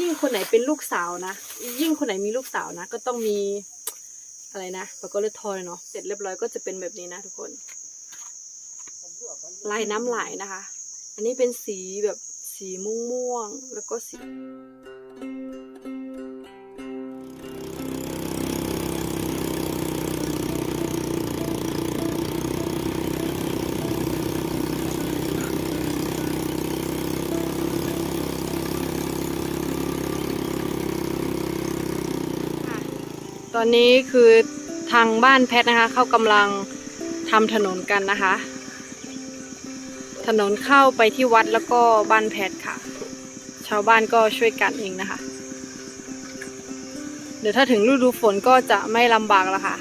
ยิ่งคนไหนเป็นลูกสาวนะ ยิ่งคนไหนมีลูกสาวนะ ก็ต้องมีอะไรนะปากกาเลทอยเนาะเสร็จเรียบร้อยก็จะเป็นแบบนี้นะทุกคนลายน้ำไหลนะคะ อันนี้เป็นสีแบบสีม่วงๆแล้วก็สี อนนี้คือทางบ้านแพทนะคะ เขากำลังทำถนนกันนะคะ ถนนเข้าไปที่วัดแล้วก็บ้านแพทค่ะ ชาวบ้านก็ช่วยกันเองนะคะ เดี๋ยวถ้าถึงฤดูฝนก็จะไม่ลำบากแล้วค่ะ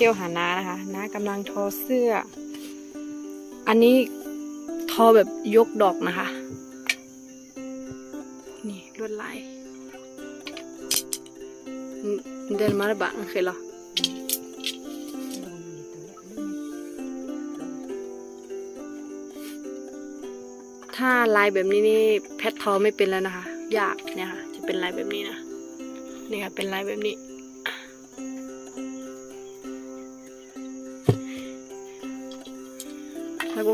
เที่ยวหาน้านะคะน้ากำลังทอเสื้อ อันนี้ทอแบบยกดอกนะคะ นี่ลวดลายเดินมาแล้วบะเคยหรอถ้าลายแบบนี้นี่แพททอไม่เป็นแล้วนะคะ ยากเนี่ยค่ะ จะเป็นลายแบบนี้นะนี่ค่ะเป็นลายแบบนี้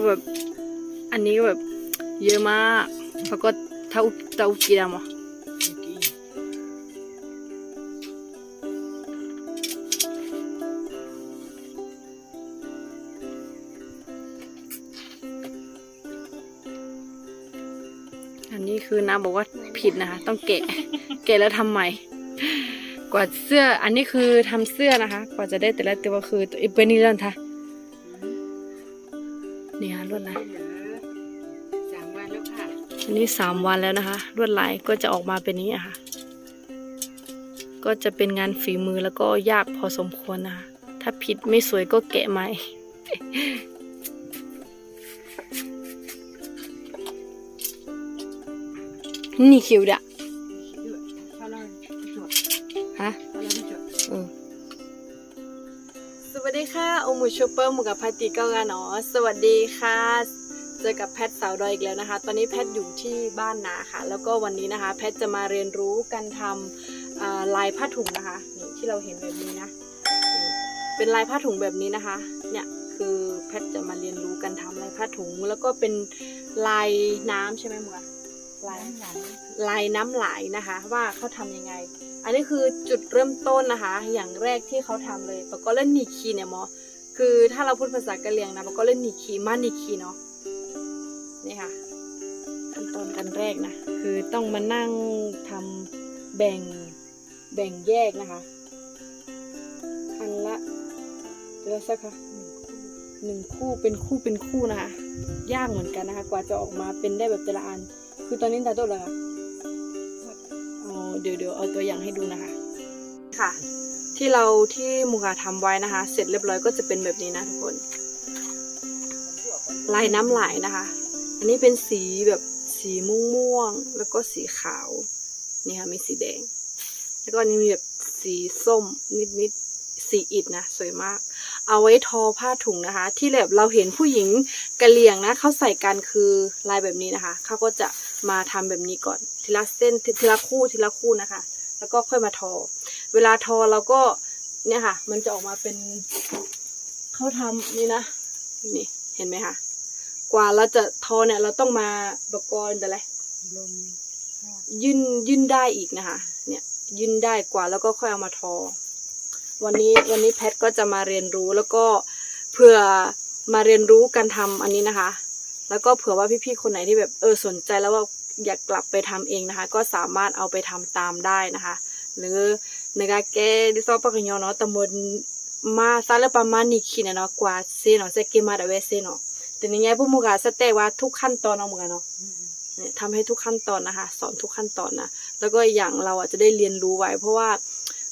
แบบ อันนี้ก็แบบ เยอะมากแล้วก็เท่าเท่ากี่ดำอะอันนี้คือน้าบอกว่าผิดนะคะ ต้องแกะ แกะแล้วทำใหม่ กว่าเสื้อ อันนี้คือทำเสื้อนะคะ กว่าจะได้แต่ละตัวคือตัวอีเป็นนี่เรื่องท่ะ นี้สามวันแล้วนะคะลวดลายก็จะออกมาเป็นนี้อะค่ะ ก็จะเป็นงานฝีมือแล้วก็ยากพอสมควรนะคะถ้าผิดไม่สวยก็แกะใหม่นี่คิวดะเท่านั้นจบฮะสวัสดีค่ะ โอมูชูเปอร์มูกับพัตติเก้ากันเนาะสวัสดีค่ะ เจอกับแพทสาวดอยอีกแล้วนะคะ ตอนนี้แพทอยู่ที่บ้านนาค่ะ แล้วก็วันนี้นะคะ แพทจะมาเรียนรู้การทำลายผ้าถุงนะคะนี่ที่เราเห็นแบบนี้นะ เป็นลายผ้าถุงแบบนี้นะคะ เนี่ยคือแพทจะมาเรียนรู้การทำลายผ้าถุง แล้วก็เป็นลายน้ำใช่ไหมหมูอลายหลังลายน้ำไหลนะคะ ว่าเขาทำยังไง อันนี้คือจุดเริ่มต้นนะคะ อย่างแรกที่เขาทำเลยปะก็เล่นนิคีเนี่ยมอคือถ้าเราพูดภาษากะเหรี่ยงนะปะก็เล่นนิคีมานิคีเนาะ นี่ค่ะขั้นตอนกันแรกนะ คือต้องมานั่งทำแบ่งแบ่งแยกนะคะ อันละเดี๋ยวสักค่ะหนึ่งคู่เป็นคู่เป็นคู่นะคะยากเหมือนกันนะคะ กว่าจะออกมาเป็นได้แบบแต่ละอัน คือตอนนี้ตาโตแล้วค่ะเดี๋ยวเดี๋ยวเอาตัวอย่างให้ดูนะคะ ค่ะ ที่เราที่มูกาทำไว้นะคะ เสร็จเรียบร้อยก็จะเป็นแบบนี้นะทุกคนลายน้ำไหลนะคะ อันนี้เป็นสีแบบสีม่วงม่วงๆแล้วก็สีขาว นี่ค่ะมีสีแดง แล้วก็อันนี้มีแบบสีส้มนิดนิดๆสีอิฐนะสวยมาก เอาไว้ทอผ้าถุงนะคะ ที่แบบเราเห็นผู้หญิงกะเหรี่ยงนะเขาใส่กันคือลายแบบนี้นะคะเขาก็จะมาทำแบบนี้ก่อน ทีละเส้นทีทีละคู่ทีละคู่นะคะ แล้วก็ค่อยมาทอ เวลาทอเราก็เนี่ยค่ะ มันจะออกมาเป็นเขาทำนี่นะนี่เห็นไหมคะ กว่าเราจะทอเนี่ย เราต้องมาประกอบอะไรลมยื่นยื่นได้อีกนะคะ เนี่ยยื่นได้กว่าแล้วก็ค่อยเอามาทอ วันนี้วันนี้แพทก็จะมาเรียนรู้แล้วก็เผื่อมาเรียนรู้การทำอันนี้นะคะ แล้วก็เผื่อว่าพี่ๆคนไหนที่แบบเออสนใจแล้วว่าอยากกลับไปทำเองนะคะ ก็สามารถเอาไปทำตามได้นะคะ หรือในกาแกดิซอปะกยอเนาะตำบลมาซาเลปามานิคินะเนาะกว่าเซเนาะเซเกมาดาเวเซเนาะ แต่ในแง่พวกมุกาสเตว่าทุกขั้นตอนเอาเหมือนกันเนาะเนี่ยทำให้ทุกขั้นตอนนะคะ สอนทุกขั้นตอนนะแล้วก็อีกอย่างเราอะจะได้เรียนรู้ไว้ เพราะว่า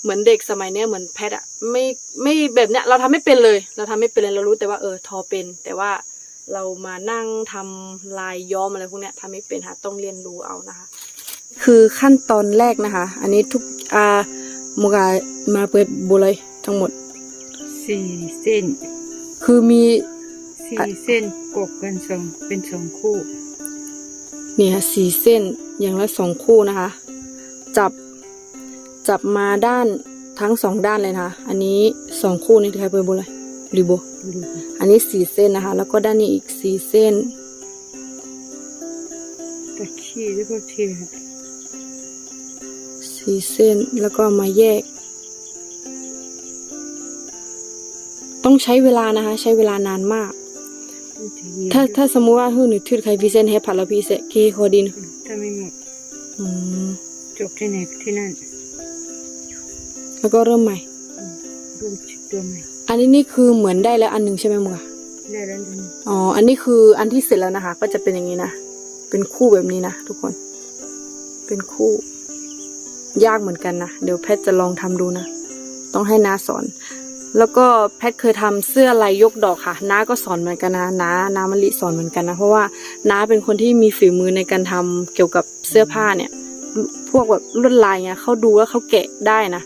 เหมือนเด็กสมัยเนี้ยเหมือนแพทย์อะไม่ไม่แบบเนี้ยเราทำไม่เป็นเลย เราทำไม่เป็นเลยเรารู้แต่ว่าเออทอเป็น แต่ว่าเรามานั่งทำลายย้อมอะไรพวกเนี้ยทำไม่เป็นค่ะต้องเรียนรู้เอานะคะ คือขั้นตอนแรกนะคะ อันนี้ทุกอาโมกามาเปิดบุเลยทั้งหมดสี่เส้น คือมี สี่เส้นกบกันสองเป็นสองคู่ เนี่ยสี่เส้นอย่างละสองคู่นะคะ จับจับมาด้านทั้งสองด้านเลยนะคะอันนี้สองคู่นี่ใครเปิดบุเลยหรือโบอันนี้สี่เส้นนะคะ แล้วก็ด้านนี้อีกสี่เส้นตะขี้แล้วก็เทสี่เส้นแล้วก็เอามาแยก ต้องใช้เวลานะคะ ใช้เวลานานมากต้องจะเย็น ถ้าถ้าสมมุติว่าฮือหนูทืดใครพิเศษให้ผัดแล้วพิเศษเคคอดินถ้าไม่หมดอืมจบที่ไหนที่นั่น แล้วก็เริ่มใหม่ร่วมชิดตัวใหม่ อันนี้นี่คือเหมือนได้แล้วอันหนึ่งใช่ไหมมึงอะได้แล้วนึงอ๋อ อันนี้คืออันที่เสร็จแล้วนะคะ ก็จะเป็นอย่างนี้นะ เป็นคู่แบบนี้นะทุกคน เป็นคู่ ยากเหมือนกันนะ เดี๋ยวแพทย์จะลองทำดูนะ ต้องให้น้าสอน แล้วก็แพทเคยทำเสื้อลายยกดอกค่ะน้าก็สอนเหมือนกันนะน้าน้ามะลิสอนเหมือนกันนะ เพราะว่าน้าเป็นคนที่มีฝีมือในการทำเกี่ยวกับเสื้อผ้าเนี่ย พวกแบบลวดลายเนี่ยเขาดูแล้วเขาแกะได้นะ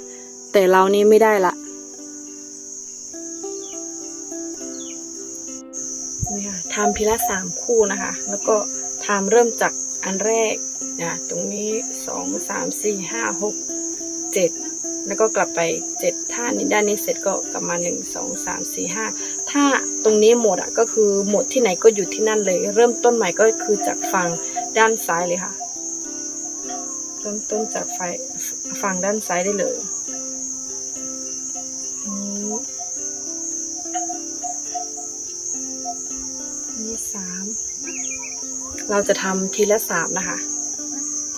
แต่เรานี่ไม่ได้ละนี่ค่ะทำทีละสามคู่นะคะ แล้วก็ทำเริ่มจากอันแรกนะตรงนี้สองสามสี่ห้าหกเจ็ด แล้วก็กลับไปเจ็ดถ้านี้ด้านนี้เสร็จก็กลับมาหนึ่งสองสามสี่ห้าถ้าตรงนี้หมดอะก็คือหมดที่ไหนก็อยู่ที่นั่นเลย เริ่มต้นใหม่ก็คือจากฝั่งด้านซ้ายเลยค่ะ เริ่มต้นจากไฟฝั่งด้านซ้ายได้เลยนี่นี่สามเราจะทำทีละสามนะคะ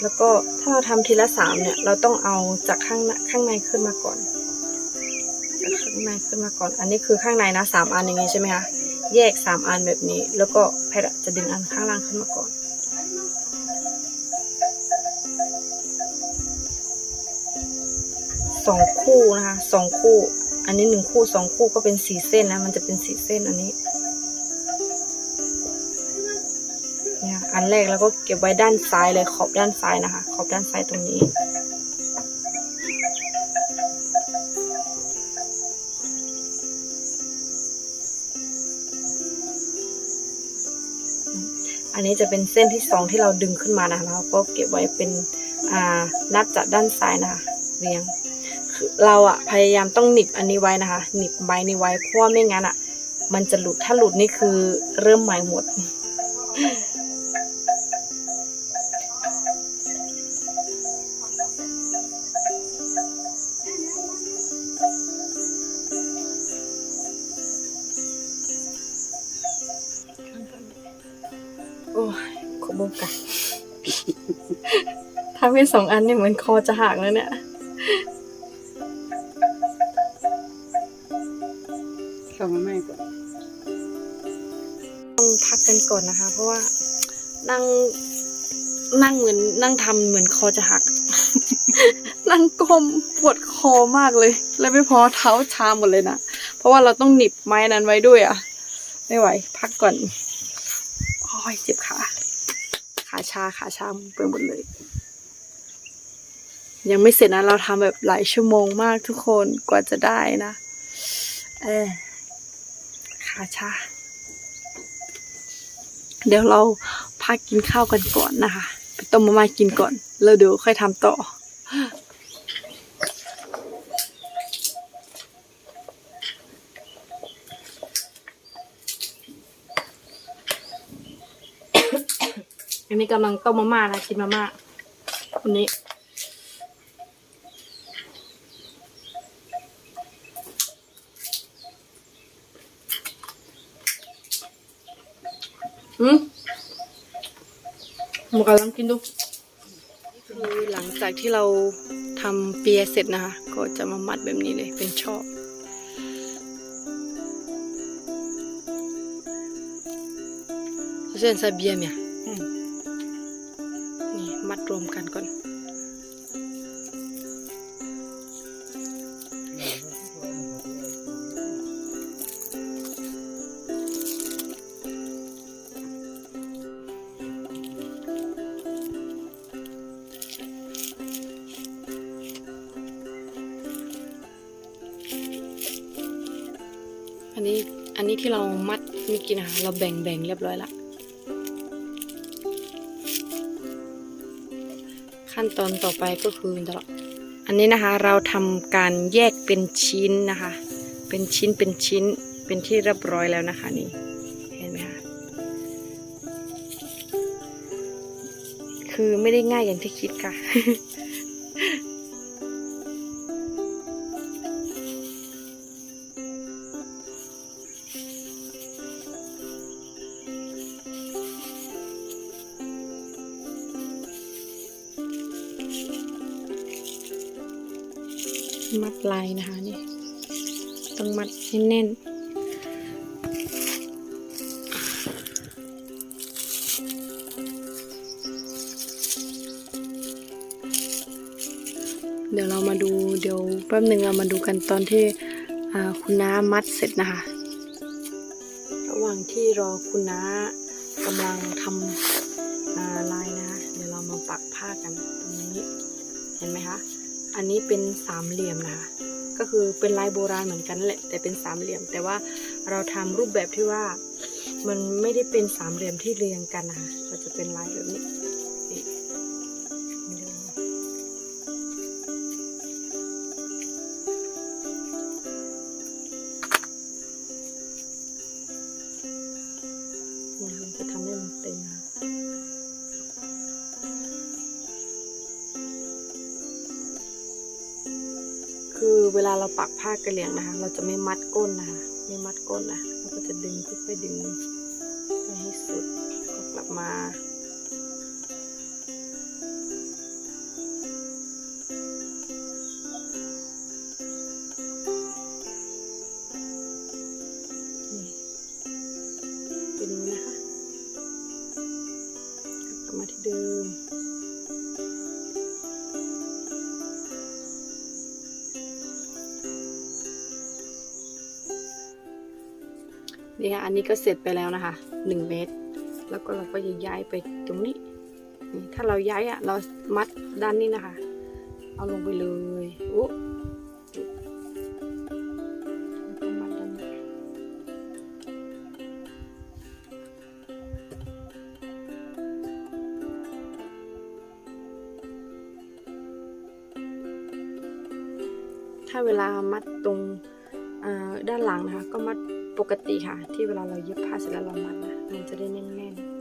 แล้วก็ถ้าเราทำทีละสามเนี่ย เราต้องเอาจากข้างหน้าข้างในขึ้นมาก่อน จากข้างในขึ้นมาก่อน อันนี้คือข้างในนะสามอันอย่างงี้ใช่ไหมคะแยกสามอันแบบนี้ แล้วก็แพทจะดึงอันข้างล่างขึ้นมาก่อนสองคู่นะคะสองคู่ อันนี้หนึ่งคู่สองคู่ก็เป็นสี่เส้นนะ มันจะเป็นสี่เส้นอันนี้ เนี่ยอันแรกแล้วก็เก็บไว้ด้านซ้ายเลยขอบด้านซ้ายนะคะ ขอบด้านซ้ายตรงนี้ อันนี้จะเป็นเส้นที่สองที่เราดึงขึ้นมานะคะแล้วก็เก็บไว้เป็นอ่านัดจากด้านซ้ายนะคะเรียงเราอะพยายามต้องหนีบอันนี้ไว้นะคะหนีบใบนี้ไว้เพราะว่าไม่งั้นอะมันจะหลุดถ้าหลุดนี่คือเริ่มใหม่หมด ถ้าเป็นสองอันเนี่ยเหมือนคอจะหักแล้วเนี่ยเข้ามาไม่ก่อนต้องพักกันก่อนนะคะ เพราะว่านั่งนั่งเหมือนนั่งทำเหมือนคอจะหัก นั่งก้มปวดคอมากเลย แล้วไม่พอเท้าชาหมดเลยนะ เพราะว่าเราต้องหนิบไม้นั้นไว้ด้วยอะ ไม่ไหว พักก่อน โอ้ยเจ็บขา ขาชาขาชาไปหมดเลย ยังไม่เสร็จนะ เราทำแบบหลายชั่วโมงมากทุกคนกว่าจะได้นะเออขาชาเดี๋ยวเราพักกินข้าวกันก่อนนะคะไปต้มมาม่ากินก่อน แล้วเดี๋ยวค่อยทำต่ออันนี้กำลังต้มมาม่านะกินมาม่าวันนี้ อืมหมูกำลังกินดูคือหลังจากที่เราทำเปียเสร็จนะคะ ก็จะมามัดแบบนี้เลยเป็นชอบเส้นซาเบียเนี่ย อันนี้อันนี้ที่เรามัดเมื่อกี้นะคะเราแบ่งแบ่งเรียบร้อยละขั้นตอนต่อไปก็คือตลอดอันนี้นะคะเราทำการแยกเป็นชิ้นนะคะ เป็นชิ้นเป็นชิ้นเป็นที่เรียบร้อยแล้วนะคะนี่เห็นไหมคะคือไม่ได้ง่ายอย่างที่คิดค่ะ ลายนะคะนี่ต้องมัดให้แน่นเดี๋ยวเรามาดูเดี๋ยวแป๊บหนึ่งเรามาดูกันตอนที่คุณน้ามัดเสร็จนะคะ ระหว่างที่รอคุณน้ากำลังทำลายนะคะ เดี๋ยวเรามาปักผ้ากันตรงนี้ เห็นไหมคะ อันนี้เป็นสามเหลี่ยมนะคะ ก็คือเป็นลายโบราณเหมือนกันแหละแต่เป็นสามเหลี่ยม แต่ว่าเราทำรูปแบบที่ว่ามันไม่ได้เป็นสามเหลี่ยมที่เรียงกันนะคะเราจะเป็นลายแบบนี้นี่ดูนะนี่เราจะทำให้มันเต็มนะ เวลาเราปักผ้ากระเหลี่ยงนะคะ เราจะไม่มัดก้นนะคะไม่มัดก้นนะเราก็จะดึงค่อยๆดึงไปให้สุดก็กลับมา อันนี้ก็เสร็จไปแล้วนะคะหนึ่งเมตร แล้วก็เราก็จะย้ายไปตรงนี้ ถ้าเราย้ายอะเรามัดด้านนี้นะคะ เอาลงไปเลยโอ้ถ้าเวลามัดตรงด้านหลังนะคะ ก็มัด ปกติค่ะ ที่เวลาเราเย็บผ้าเสร็จแล้วเรามัดนะมันจะได้แน่นๆ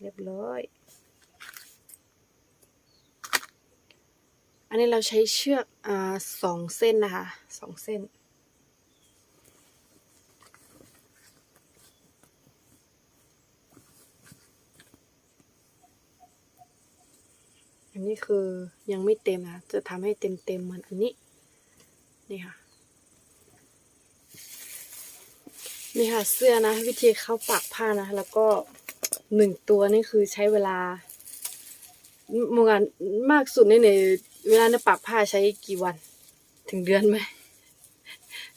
เรียบร้อย อันนี้เราใช้เชือกอสองเส้นนะคะสองเส้น อันนี้คือยังไม่เต็มนะ จะทำให้เต็มเต็มเหมือนอันนี้ นี่ค่ะ นี่ค่ะเสื้อนะ วิธีเข้าปักผ้านะ แล้วก็หนึ่งตัวนี่คือใช้เวลาเมื่อกันมากสุดในในเวลาในปักผ้าใช้กี่วัน ถึงเดือนไหม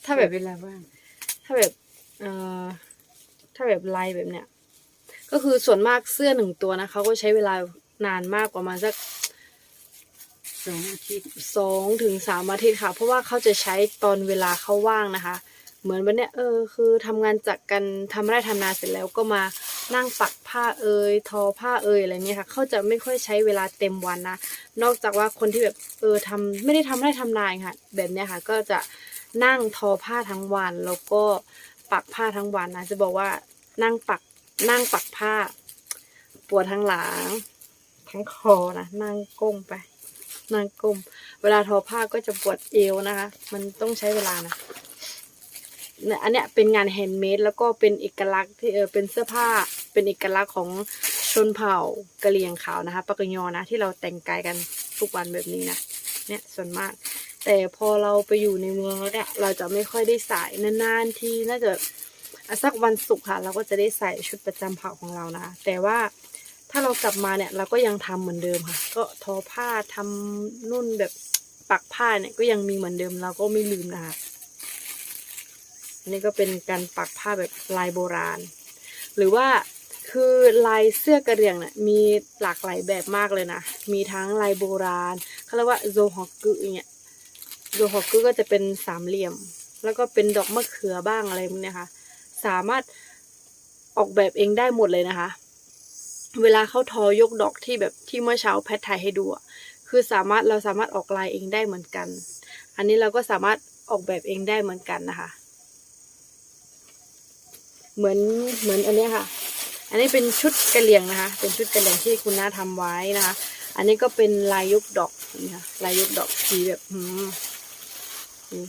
ถ้าแบบเวลาว่าง ถ้าแบบเอ่อถ้าแบบลายแบบเนี้ยก็คือส่วนมากเสื้อหนึ่งตัวนะเขาก็ใช้เวลานานมากประมาณสัก สองอาทิตย์สองถึงสามอาทิตย์ค่ะ เพราะว่าเขาจะใช้ตอนเวลาเขาว่างนะคะ เหมือนวันเนี้ยเออคือทำงานจากกันทำไร่ทำนาเสร็จแล้วก็มานั่งปักผ้าเอยทอผ้าเอยอะไรเนี้ยค่ะเขาจะไม่ค่อยใช้เวลาเต็มวันนะ นอกจากว่าคนที่แบบเออทำไม่ได้ทำไร่ทำนาเองค่ะ แบบเนี้ยค่ะก็จะนั่งทอผ้าทั้งวัน แล้วก็ปักผ้าทั้งวันนะจะบอกว่านั่งปักนั่งปักผ้า ปวดทั้งหลังทั้งคอนะนั่งก้มไป นั่งก้มเวลาทอผ้าก็จะปวดเอวนะคะ มันต้องใช้เวลานะเนี่ยอันเนี้ยเป็นงานแฮนด์เมดแล้วก็เป็นเอกลักษณ์ที่เออเป็นเสื้อผ้าเป็นเอกลักษณ์ของชนเผ่ากะเหรี่ยงขาวนะคะปากกยอนะ ที่เราแต่งกายกันทุกวันแบบนี้นะเนี่ยส่วนมาก แต่พอเราไปอยู่ในเมืองแล้วเนี่ยเราจะไม่ค่อยได้ใส่นานๆที่น่าจะอะสักวันศุกร์ค่ะ เราก็จะได้ใส่ชุดประจำเผ่าของเรานะ แต่ว่า ถ้าเรากลับมาเนี่ยเราก็ยังทำเหมือนเดิมค่ะ ก็ทอผ้าทำนุ่นแบบปักผ้าเนี่ยก็ยังมีเหมือนเดิมเราก็ไม่ลืมนะคะอันนี้ก็เป็นการปักผ้าแบบลายโบราณ หรือว่าคือลายเสื้อกระเรียงเนี่ยมีหลากหลายแบบมากเลยนะ มีทั้งลายโบราณเขาเรียกว่าโซฮอกกุอย่างเงี้ยโซฮอกกุก็จะเป็นสามเหลี่ยม แล้วก็เป็นดอกมะเขือบ้างอะไรพวกเนี้ยค่ะ สามารถออกแบบเองได้หมดเลยนะคะ เวลาเขาทอยกดอกที่แบบที่เมื่อเช้าแพทถ่ายให้ดูอะคือสามารถเราสามารถออกลายเองได้เหมือนกัน อันนี้เราก็สามารถออกแบบเองได้เหมือนกันนะคะ เหมือนเหมือนอันนี้ค่ะ อันนี้เป็นชุดกระเหลี่ยงนะคะ เป็นชุดกระเหลี่ยงที่คุณน้าทำไว้นะคะ อันนี้ก็เป็นลายยกดอกนี่ค่ะลายยกดอกสีแบบอืมนี่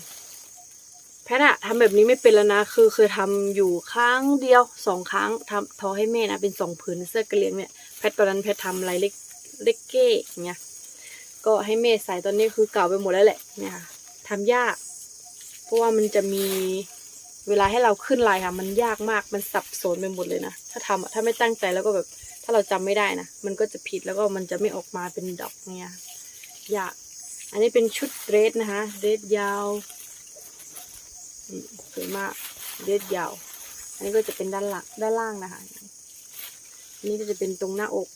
แพทอะทำแบบนี้ไม่เป็นแล้วนะ คือเคยทำอยู่ครั้งเดียวสองครั้งทำทอให้แม่นะเป็นสองผืนเสื้อกระเลียงเนี่ยแพทตอนนั้นแพททำลายเล็กเล็กเก้อย่างเงี้ยก็ให้แม่ใส่ตอนนี้คือเก่าไปหมดแล้วแหละเนี่ยค่ะทำยาก เพราะว่ามันจะมีเวลาให้เราขึ้นลายค่ะ มันยากมากมันสับสนไปหมดเลยนะถ้าทำอะถ้าไม่ตั้งใจแล้วก็แบบ ถ้าเราจำไม่ได้นะมันก็จะผิดแล้วก็มันจะไม่ออกมาเป็นดอกเนี่ยยาก อันนี้เป็นชุดเดรสนะคะเดรสยาว สวยมากเดรสยาว อันนี้ก็จะเป็นด้านหลังด้านล่างนะคะอันนี้ก็จะเป็นตรงหน้าอก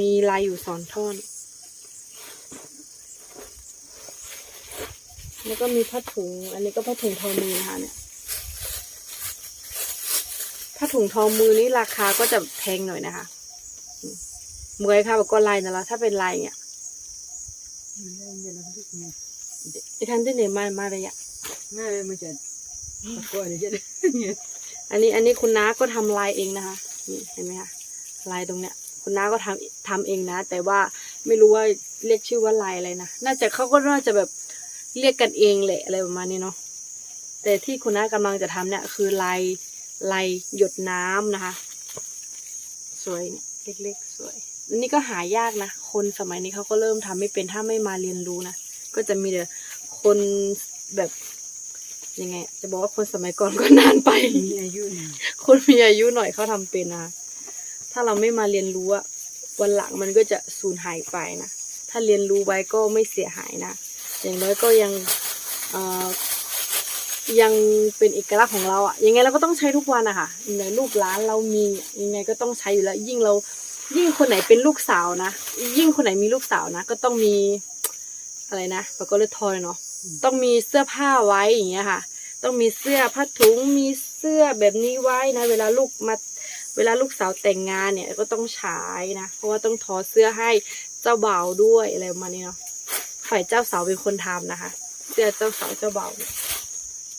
มีลายอยู่สองท่อน แล้วก็มีผ้าถุง อันนี้ก็ผ้าถุงทอมือนะคะเนี่ยผ้าถุงทอมือนี่ราคาก็จะแพงหน่อยนะคะเมื่อยค่ะบอกก็ลายนะละถ้าเป็นลายเนี่ยไอ้ท่านที่ไหนมามาเลยอะแม่มันจะ ก่อนจะอันนี้อันนี้คุณน้าก็ทำลายเองนะคะนี่เห็นไหมคะลายตรงเนี้ย คุณน้าก็ทำทำเองนะ แต่ว่าไม่รู้ว่าเรียกชื่อว่าลายอะไรนะน่าจะเขาก็น่าจะแบบเรียกกันเองแหละอะไรประมาณนี้เนาะแต่ที่คุณน้ากำลังจะทำเนี่ย คือลายลายหยดน้ำนะคะ สวยเนี่ยเล็กๆสวยอันนี้ก็หายากนะคนสมัยนี้เขาก็เริ่มทำไม่เป็นถ้าไม่มาเรียนรู้นะก็จะมีแต่คนแบบ ยังไง จะบอกว่าคนสมัยก่อนก็นานไป มีอายุหนึ่งคนมีอายุหน่อยเขาทำเป็นนะถ้าเราไม่มาเรียนรู้อะวันหลังมันก็จะสูญหายไปนะถ้าเรียนรู้ไว้ก็ไม่เสียหายนะอย่างน้อยก็ยังเอ่อยังเป็นเอกลักษณ์ของเราอะยังไงเราก็ต้องใช้ทุกวันอะค่ะในลูกหลานเรามียังไงก็ต้องใช้อยู่แล้ว ยิ่งเรายิ่งคนไหนเป็นลูกสาวนะ ยิ่งคนไหนมีลูกสาวนะ ก็ต้องมีอะไรนะปากกเลทอยเนาะ ต้องมีเสื้อผ้าไว้อย่างเงี้ยค่ะ ต้องมีเสื้อผ้าถุงมีเสื้อแบบนี้ไว้นะ เวลาลูกมาเวลาลูกสาวแต่งงานเนี่ยก็ต้องใช้นะ เพราะว่าต้องทอเสื้อให้เจ้าบ่าวด้วยอะไรประมาณนี้เนาะฝ่ายเจ้าสาวเป็นคนทำนะคะ เสื้อเจ้าสาวเจ้าบ่าวเนี่ย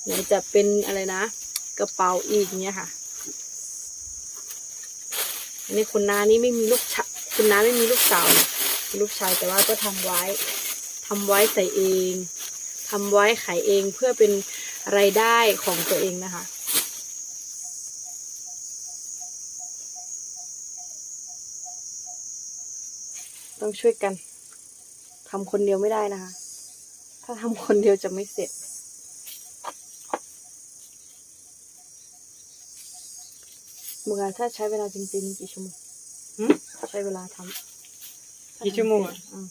ไหนจะเป็นอะไรนะ กระเป๋าอีกเนี่ยค่ะอันนี้คุณน้านี่ไม่มีลูกชายคุณน้าไม่มีลูกสาว ลูกชายแต่ว่าก็ทำไว้ทำไว้ใส่เอง ทำไว้ขายเองเพื่อเป็นรายได้ของตัวเองนะคะ ต้องช่วยกันทำคนเดียวไม่ได้นะคะ ถ้าทำคนเดียวจะไม่เสร็จเมื่อถ้าใช้เวลาจริงๆกี่ชั่วโมงหึใช้เวลาทำกี่ชั่วโมงอะอืม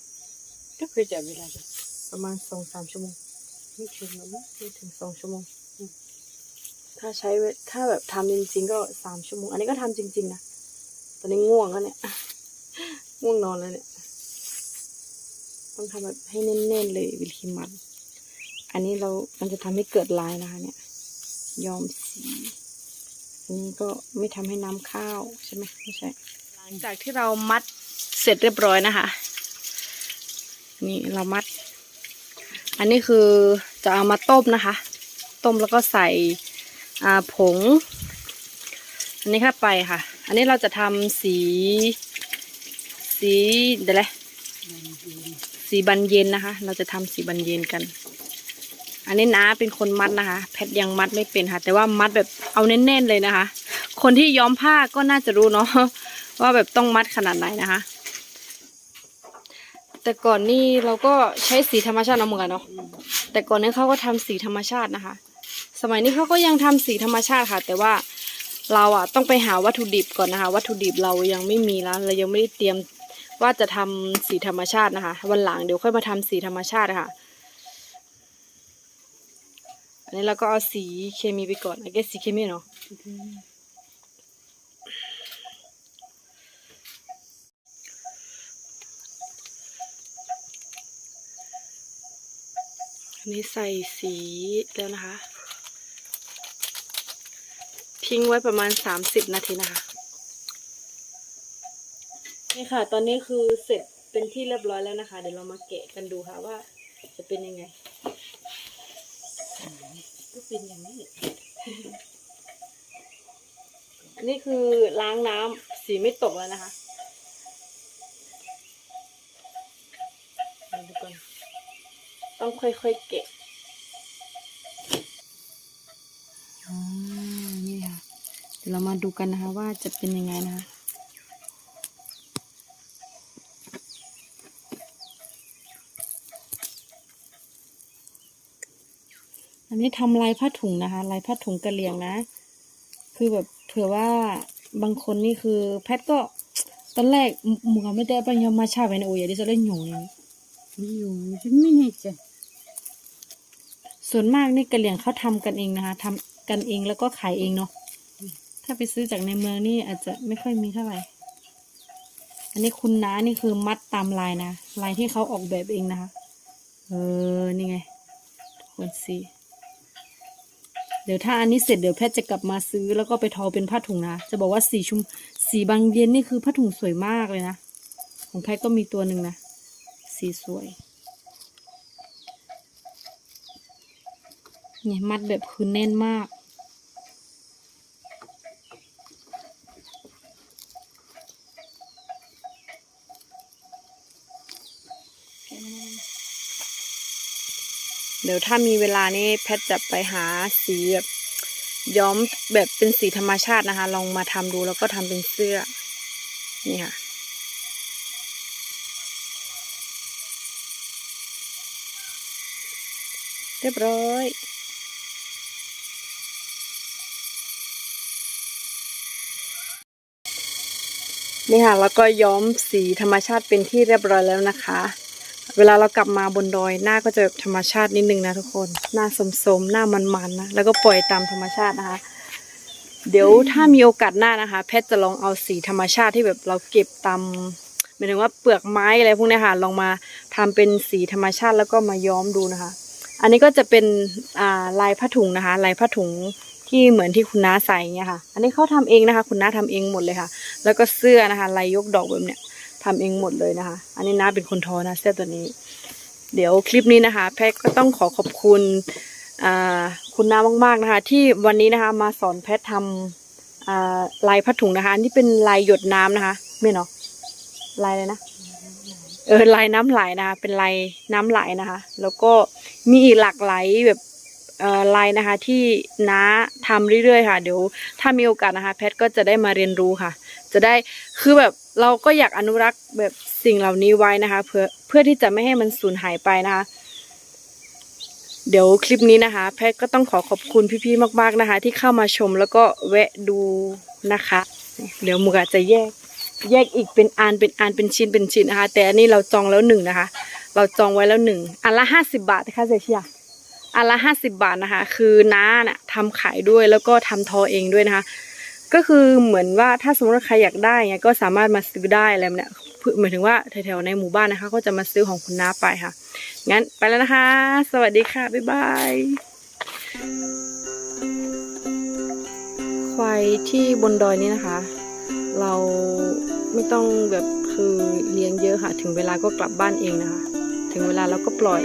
ก็เคยจับเวลาจะประมาณสองสามชั่วโมง ไม่ถึงหรอกมั้งไม่ถึงสองชั่วโมงอืมถ้าใช้เวถ้าแบบทำจริงๆก็สามชั่วโมง อันนี้ก็ทำจริง ๆนะ ตอนนี้ง่วงแล้วเนี่ย ง่วงนอนแล้วเนี่ย ต้องทำแบบให้แน่นๆเลยวิธีมัด อันนี้เรา มันจะทำให้เกิดลายนะคะ เนี่ยยอมสีอันนี้ก็ไม่ทำให้น้ำข้าวใช่ไหมไม่ใช่ หลังจากที่เรามัดเสร็จเรียบร้อยนะคะ นี่เรามัด อันนี้คือจะเอามาต้มนะคะ ต้มแล้วก็ใส่ผง อันนี้เข้าไปค่ะ อันนี้เราจะทำสี สีเดี๋ยวเลยสีบันเย็นนะคะ เราจะทำสีบันเย็นกัน อันนี้น้าเป็นคนมัดนะคะ แพทยังมัดไม่เป็นค่ะ แต่ว่ามัดแบบเอาแน่นๆเลยนะคะ คนที่ย้อมผ้าก็น่าจะรู้เนาะว่าแบบต้องมัดขนาดไหนนะคะ แต่ก่อนนี่เราก็ใช้สีธรรมชาติเอาเหมือนกันเนาะแต่ก่อนนี้เขาก็ทำสีธรรมชาตินะคะ สมัยนี้เขาก็ยังทำสีธรรมชาติค่ะ แต่ว่าเราอะต้องไปหาวัตถุดิบก่อนนะคะ วัตถุดิบเรายังไม่มีแล้วเรายังไม่ได้เตรียมว่าจะทำสีธรรมชาตินะคะ วันหลังเดี๋ยวค่อยมาทำสีธรรมชาติค่ะอันนนี้เราก็เอาสีเคมีไปก่อนไอ้แกสีเคมีเนาะ อันนี้ใส่สีแล้วนะคะ ทิ้งไว้ประมาณสามสิบนาทีนะคะ นี่ค่ะ ตอนนี้คือเสร็จเป็นที่เรียบร้อยแล้วนะคะ เดี๋ยวเรามาแกะกันดูค่ะว่าจะเป็นยังไงก็เป็นอย่างนี้ อันนี้คือล้างน้ำสีไม่ตกแล้วนะคะดูก่อน ต้องค่อยๆแกะอ๋อนี่ค่ะเดี๋ยวเรามาดูกันนะคะว่าจะเป็นยังไงนะคะอันนี้ทำลายผ้าถุงนะคะ ลายผ้าถุงกระเหลี่ยงนะ คือแบบเผื่อว่าบางคนนี่คือแพทย์ก็ตอนแรกหมูไม่ได้ปัญญามาชาไปนะโอ้ยดิฉันเล่นหนูเลยอยู่ฉันไม่แน่ใจ ส่วนมากนี่กระเหลี่ยงเขาทำกันเองนะคะทำกันเองแล้วก็ขายเองเนาะถ้าไปซื้อจากในเมืองนี่อาจจะไม่ค่อยมีเท่าไหร่อันนี้คุณน้านี่คือมัดตามลายนะลายที่เขาออกแบบเองนะคะ เออนี่ไงคนสีเดี๋ยวถ้าอันนี้เสร็จเดี๋ยวแพทย์จะกลับมาซื้อแล้วก็ไปทอเป็นผ้าถุงนะ จะบอกว่าสีชุมสีบางเย็นนี่คือผ้าถุงสวยมากเลยนะ ของแพทย์ก็มีตัวหนึ่งนะ สีสวย เนี่ยมัดแบบคือแน่นมาก เดี๋ยวถ้ามีเวลานี่แพทจะไปหาสีแบบย้อมแบบเป็นสีธรรมชาตินะคะ ลองมาทำดูแล้วก็ทำเป็นเสื้อ นี่ค่ะเรียบร้อย นี่ค่ะแล้วก็ย้อมสีธรรมชาติเป็นที่เรียบร้อยแล้วนะคะ เวลาเรากลับมาบนดอยหน้าก็จะแบบธรรมชาตินิดนึงนะทุกคนหน้าสมๆหน้ามันๆนะแล้วก็ปล่อยตามธรรมชาตินะคะ เดี๋ยวถ้ามีโอกาสหน้านะคะ แพทย์จะลองเอาสีธรรมชาติที่แบบเราเก็บตามหมายถึงว่าเปลือกไม้อะไรพวกนี้ค่ะลองมาทำเป็นสีธรรมชาติแล้วก็มาย้อมดูนะคะ อันนี้ก็จะเป็นลายผ้าถุงนะคะ ลายผ้าถุง ที่เหมือนที่คุณน้าใส่เงี้ยค่ะ อันนี้เขาทำเองนะคะ คุณน้าทำเองหมดเลยค่ะ แล้วก็เสื้อนะคะลายยกดอกแบบเนี้ยทำเองหมดเลยนะคะ อันนี้น้าเป็นคนทอนะเสื้อตัวนี้ เดี๋ยวคลิปนี้นะคะ แพทก็ต้องขอขอบคุณอ่าคุณน้ามากๆนะคะ ที่วันนี้นะคะ มาสอนแพททำอ่าลายผ้าถุงนะคะนี่เป็นลายหยดน้ำนะคะไม่เนาะลายเลยนะเออลายน้ำไหลนะคะเป็นลายน้ำไหลนะคะ แล้วก็มีอีกหลากหลายแบบ เอ่อลายนะคะที่น้าทำเรื่อยๆค่ะ เดี๋ยวถ้ามีโอกาสนะคะ แพทก็จะได้มาเรียนรู้ค่ะ จะได้คือแบบเราก็อยากอนุรักษ์แบบสิ่งเหล่านี้ไว้นะคะ เพื่อเพื่อที่จะไม่ให้มันสูญหายไปนะคะ เดี๋ยวคลิปนี้นะคะ แพทก็ต้องขอขอบคุณพี่ๆมาก ๆนะคะ ที่เข้ามาชมแล้วก็แวะดูนะคะ เดี๋ยวหมูกะจะแยก แยกอีกเป็นอันเป็นอันเป็นชิ้นเป็นชิ้นนะคะ แต่อันนี้เราจองแล้วหนึ่งนะคะ เราจองไว้แล้วหนึ่งอันละห้าสิบาทนะคะเซเชีย อันละห้าสิบาทนะคะ คือน้าน่ะทำขายด้วยแล้วก็ทำทอเองด้วยนะคะ ก็คือเหมือนว่าถ้าสมมติว่าใครอยากได้เนี่ยก็สามารถมาซื้อได้อะไรแบบเนี่ยหมายถึงว่าแถวๆในหมู่บ้านนะคะ ก็จะมาซื้อของคุณน้าไปค่ะ งั้นไปแล้วนะคะ สวัสดีค่ะ บ๊ายบาย ควายที่บนดอยนี้นะคะ เราไม่ต้องแบบคือเลี้ยงเยอะค่ะ ถึงเวลาก็กลับบ้านเองนะคะ ถึงเวลาเราก็ปล่อย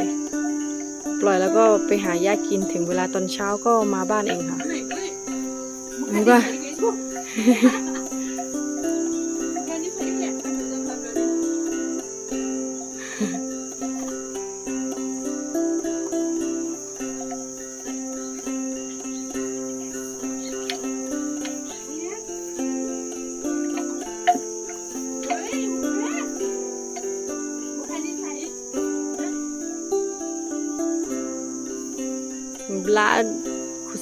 ปล่อยแล้วก็ไปหาหญ้ากินถึงเวลาตอนเช้าก็มาบ้านเองค่ะมันก็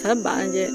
ਸਭ ਬਾਂਝੇ